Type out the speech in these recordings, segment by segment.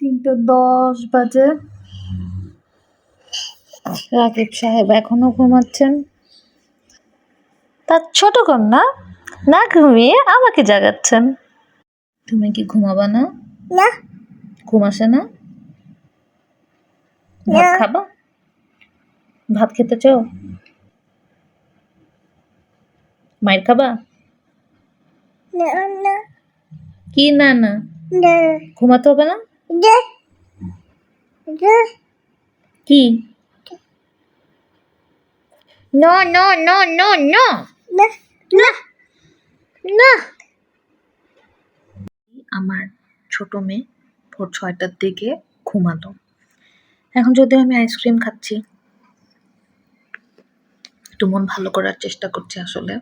তিনটে দশ বাজে। রাকিব সাহেব এখনও ঘুমাচ্ছেন। তার ছোট কন্যা না ঘুমিয়ে আমাকে জাগাচ্ছেন। তুমি কি ঘুমাবা না? না। ঘুম আসে না। ভাত খাবা? ভাত খেতে চাও? মায়ের খাবা? না না। কি না? না। ঘুমাতে হবে না? কি? No no no no no. না। আমার ছোট মেয়ে ভোর ছয়টার দিকে ঘুমালো। এখন যদিও আমি আইসক্রিম খাচ্ছি। একটু মন ভালো করার চেষ্টা করছি আসলে।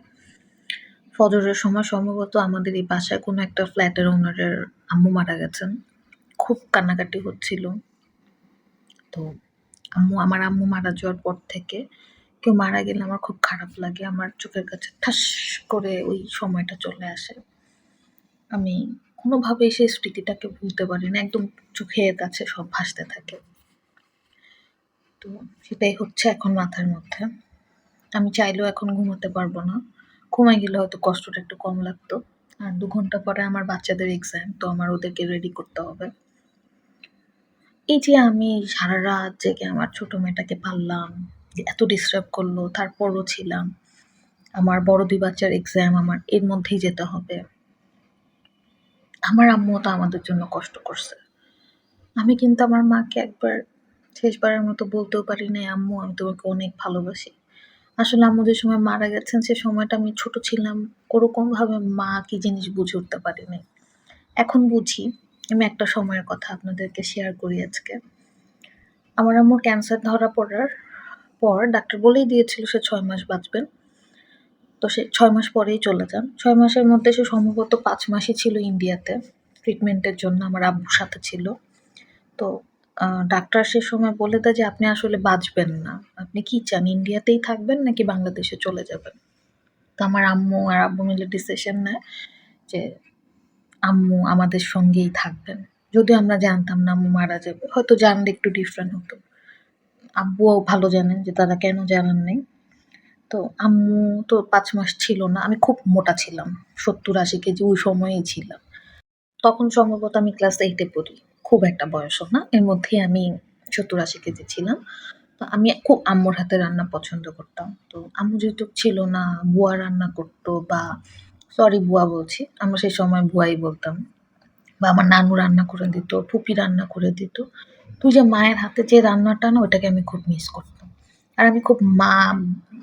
ফজরের সময় সম্ভবত আমাদের এই বাসায় কোনো একটা ফ্ল্যাটের ওনারের আম্মু মারা গেছেন। খুব কান্নাকাটি হচ্ছিল। তো আম্মু, আমার আম্মু মারা যাওয়ার পর থেকে কেউ মারা গেলে আমার খুব খারাপ লাগে। আমার চোখের কাছে ঠাস করে ওই সময়টা চলে আসে। আমি কোনোভাবেই সেই স্মৃতিটাকে ভুলতে পারি না। একদম চোখের কাছে সব ভাসতে থাকে। তো সেটাই হচ্ছে এখন মাথার মধ্যে। আমি চাইলেও এখন ঘুমোতে পারব না। ঘুমাই গেলে হয়তো কষ্টটা একটু কম লাগতো। আর দু ঘণ্টা পরে আমার বাচ্চাদের এক্সাম তো আমার ওদেরকে রেডি করতে হবে। এই যে আমি সারা রাত জেগে আমার ছোট মেয়েটাকে পারলাম এত ডিস্টার্ব করল, তারপরও ছিলাম। আমার বড় দুই বাচ্চার এক্সাম আমার এর মধ্যেই যেতে হবে। আমার আম্মু তো আমাদের জন্য কষ্ট করছে। আমি কিন্তু আমার মাকে একবার শেষবারের মতো বলতেও পারি না আম্মু, আমি তোমাকে অনেক ভালোবাসি। আসলে আম্মু যে সময় মারা গেছেন, সে সময়টা আমি ছোট ছিলাম। ওরকমভাবে মা কি জিনিস বুঝে উঠতে পারিনি। এখন বুঝি আমি একটা সময়ের কথা আপনাদেরকে শেয়ার করি আজকে। আমার আম্মুর ক্যান্সার ধরা পড়ার পর ডাক্তার বলেই দিয়েছিল সে ছয় মাস বাঁচবেন। তো সে ছয় মাস পরেই চলে যান। ছয় মাসের মধ্যে সে সম্ভবত পাঁচ মাসই ছিল ইন্ডিয়াতে। ট্রিটমেন্টের জন্য আমার আব্বুর সাথে ছিল। তো ডাক্তার সে সময় বলে দেয় যে, আপনি আসলে বাঁচবেন না। আপনি কি চান, ইন্ডিয়াতেই থাকবেন নাকি বাংলাদেশে চলে যাবেন? তো আমার আম্মু আর আব্বু মিলে ডিসিশন নেয় যে আম্মু আমাদের সঙ্গেই থাকবেন। যদিও আমরা জানতাম না আম্মু মারা যাবে। হয়তো জানলে একটু ডিফারেন্ট হতো। আব্বুও ভালো জানেন যে তারা কেন জানান নেই। তো আম্মু তো পাঁচ মাস ছিল না, আমি খুব মোটা ছিলাম, সত্তর আশি কেজি ওই সময়েই ছিলাম। তখন সম্ভবত আমি ক্লাস এইটে পড়ি। খুব একটা বয়সও না, এর মধ্যেই আমি সত্তর আশি কেজি ছিলাম। তো আমি খুব আম্মুর হাতে রান্না পছন্দ করতাম। তো আম্মু যেহেতু ছিল না, বুয়া রান্না করতো বা সরি বুয়া বলছি। আমরা সেই সময় বুয়াই বলতাম। বা আমার নানু রান্না করে দিত, ফুপি রান্না করে দিত। তুই যে মায়ের হাতে যে রান্নাটা না ওটাকে আমি খুব মিস করতাম। আর আমি খুব মা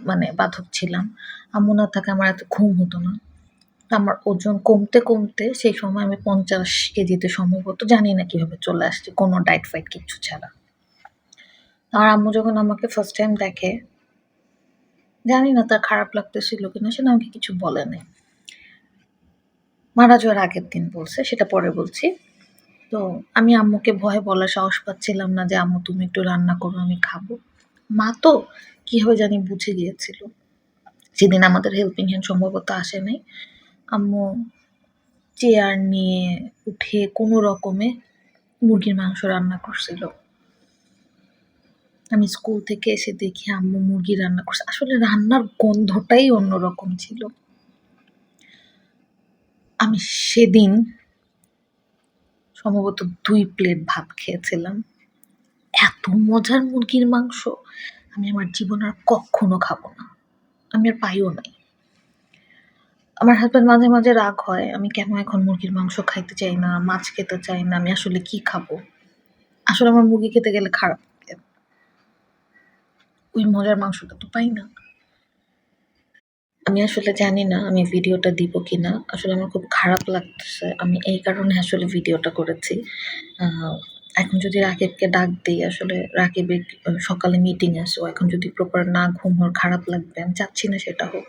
মানে বাধক ছিলাম। আম্মু না থাকে আমার এত ঘুম হতো না। আমার ওজন কমতে কমতে সেই সময় আমি পঞ্চাশ কেজিতে সম্ভবত জানি না কীভাবে চলে আসছে, কোনো ডায়েট ফাইট কিচ্ছু ছাড়া। আর আম্মু যখন আমাকে ফার্স্ট টাইম দেখে, জানি না তার খারাপ লাগতেছিল কিনা সেটা আমাকে কিছু বলে নাই। মারা যাওয়ার আগের দিন বলছে, সেটা পরে বলছি। তো আমি আম্মুকে ভয়ে বলার সাহস পাচ্ছিলাম না যে, আম্মু, তুমি একটু রান্না করো, আমি খাব। মা তো কীভাবে জানি বুঝে গিয়েছিল। সেদিন আমাদের হেল্পিং হ্যান্ড সম্ভবত আসে নাই। আম্মু চেয়ার নিয়ে উঠে কোনো রকমে মুরগির মাংস রান্না করছিল। আমি স্কুল থেকে এসে দেখি আম্মু মুরগি রান্না করছে। আসলে রান্নার গন্ধটাই অন্যরকম ছিল। আমি সেদিন সম্ভবত দুই প্লেট ভাত খেয়েছিলাম। এত মজার মুরগির মাংস, আমি আমার জীবন আর কখনো খাব না। আমি আর পাইও নাই। আমার হাজব্যান্ড মাঝে মাঝে রাগ হয়, আমি কেন এখন মুরগির মাংস খাইতে চাই না, মাছ খেতে চাই না, আমি আসলে কি খাব? আসলে আমার মুরগি খেতে গেলে খারাপ ওই মজার মাংসটা তো পাই না। আমি আসলে জানি না আমি ভিডিওটা দিব কি না আসলে আমার খুব খারাপ লাগতেছে। আমি এই কারণে আসলে ভিডিওটা করেছি। এখন যদি রাকিবকে ডাক দিই, আসলে রাকিবের সকালে মিটিং আছে এখন যদি প্রপার না ঘুম ওর খারাপ লাগবে, আমি চাচ্ছি না সেটা হোক।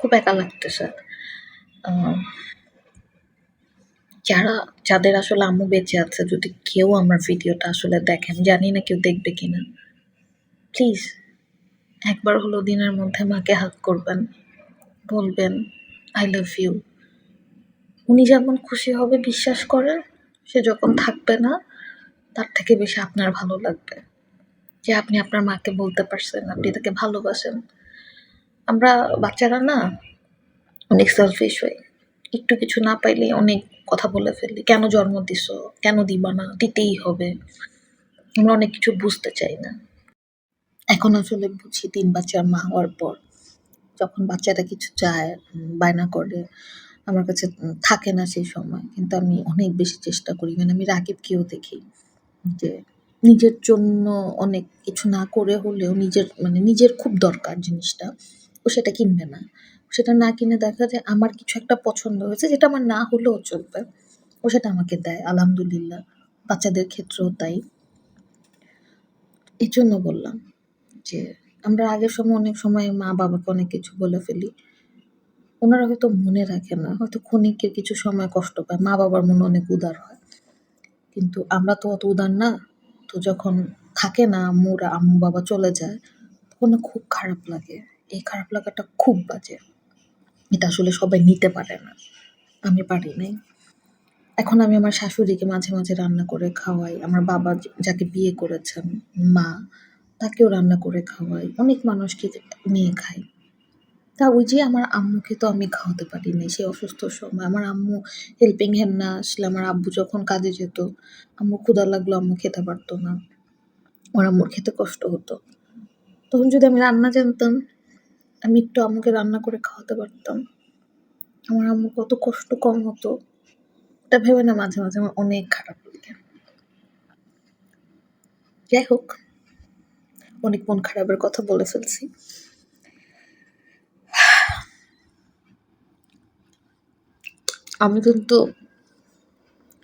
খুব একা লাগতেছে। যারা, যাদের আসলে আম্মু বেঁচে আছে, যদি কেউ আমার ভিডিওটা আসলে দেখেন জানি না কেউ দেখবে কিনা। প্লিজ একবার হলো দিনের মধ্যে মাকে হাত করবেন। বলবেন আই লাভ ইউ উনি যেমন খুশি হবে, বিশ্বাস করেন, সে যখন থাকবে না, তার থেকে বেশি আপনার ভালো লাগবে। যে আপনি আপনার মাকে বলতে পারছেন, আপনি তাকে ভালোবাসেন। আমরা বাচ্চারা না অনেক সেলফিশ হই। একটু কিছু না পাইলে অনেক কথা বলে ফেলি। কেন জন্ম দিছো? কেন দিবা না? দিতেই হবে। আমরা অনেক কিছু বুঝতে চাই না। এখন আসলে বুঝি তিন বাচ্চার মা হওয়ার পর। যখন বাচ্চাটা কিছু চায় বায়না করে, আমার কাছে থাকে না সেই সময়। কিন্তু আমি অনেক বেশি চেষ্টা করি। মানে আমি রাকিবকেও দেখি যে নিজের জন্য অনেক কিছু না করে হলেও নিজের মানে নিজের খুব দরকার জিনিসটা। ও সেটা কিনবে না। সেটা না কিনে দেখা যায় আমার কিছু একটা পছন্দ হয়েছে, যেটা আমার না হলেও চলবে, ও সেটা আমাকে দেয়। আলহামদুলিল্লাহ, বাচ্চাদের ক্ষেত্রেও তাই। এই জন্য বললাম যে আমরা আগের সময় অনেক সময় মা বাবাকে অনেক কিছু বলে ফেলি। ওনারা হয়তো মনে রাখে না, হয়তো ক্ষণিকের কিছু সময় কষ্ট পায়। মা বাবার মনে অনেক উদার হয়। কিন্তু আমরা তো অত উদার না, তো যখন থাকে না আম্মুরা, আম্মু বাবা চলে যায়, তখন খুব খারাপ লাগে। এই খারাপ লাগাটা খুব বাজে। এটা আসলে সবাই নিতে পারে না। আমি পারি নাই। এখন আমি আমার শাশুড়িকে মাঝে মাঝে রান্না করে খাওয়াই। আমার বাবা যাকে বিয়ে করেছেন, মা তাকেও রান্না করে খাওয়াই। অনেক মানুষকে নিয়ে খাই তা ওই যে আমার আম্মুকে তো আমি খাওয়াতে পারিনি। সে অসুস্থ সময়। আমার আম্মু হেল্পিং হ্যান্ড না আসলে আমার আব্বু যখন কাজে যেত আম্মু ক্ষুদা লাগল, আম্মু খেতে পারতো না। আমার আম্মুর খেতে কষ্ট হতো। তখন যদি আমি রান্না জানতাম, আমি একটু আম্মুকে রান্না করে খাওয়াতে পারতাম। আমার আম্মু কত কষ্ট কম হতো। এটা ভেবে না মাঝে মাঝে আমার অনেক খারাপ লাগে। যাই হোক। অনেক মন খারাপের কথা বলে ফেলছি। আমি কিন্তু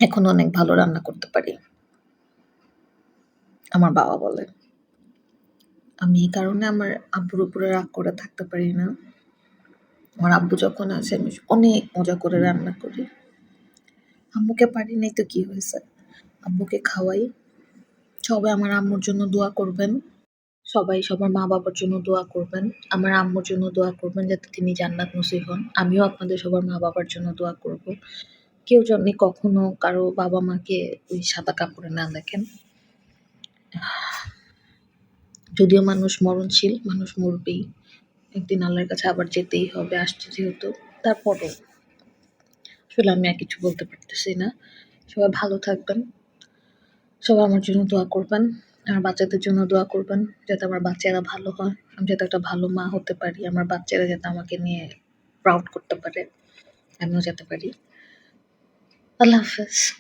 এখন অনেক ভালো রান্না করতে পারি। আমার বাবা বলে। আমি এই কারণে আমার আব্বুর উপরে রাগ করে থাকতে পারি না। আমার আব্বু যখন আসে, আমি অনেক মজা করে রান্না করি। আম্মুকে পারি নাই তো কি হয়েছে? আব্বুকে খাওয়াই। সবাই আমার আম্মুর জন্য দোয়া করবেন। সবাই সবার মা বাবার জন্য দোয়া করবেন, আমার আম্মুর জন্য দোয়া করবেন যাতে তিনি জান্নাত নসিব হন। আমিও আপনাদের সবার মা বাবার জন্য দোয়া করব। কেউ যেন কখনো কারও বাবা মাকে ওই সাদা কাপড়ে না দেখেন। যদিও মানুষ মরণশীল, মানুষ মরবেই। একদিন আল্লাহর কাছে আবার যেতেই হবে, আসছে যেহেতু, তারপরও। আসলে আমি আর কিছু বলতে পারতেছি না। সবাই ভালো থাকবেন। সবাই আমার জন্য দোয়া করবেন। আমার বাচ্চাদের জন্য দোয়া করবেন যাতে আমার বাচ্চারা ভালো হয়। আমি যাতে একটা ভালো মা হতে পারি, আমার বাচ্চারা যাতে আমাকে নিয়ে প্রাউড করতে পারে, আমিও যেতে পারি। আল্লাহ হাফেজ।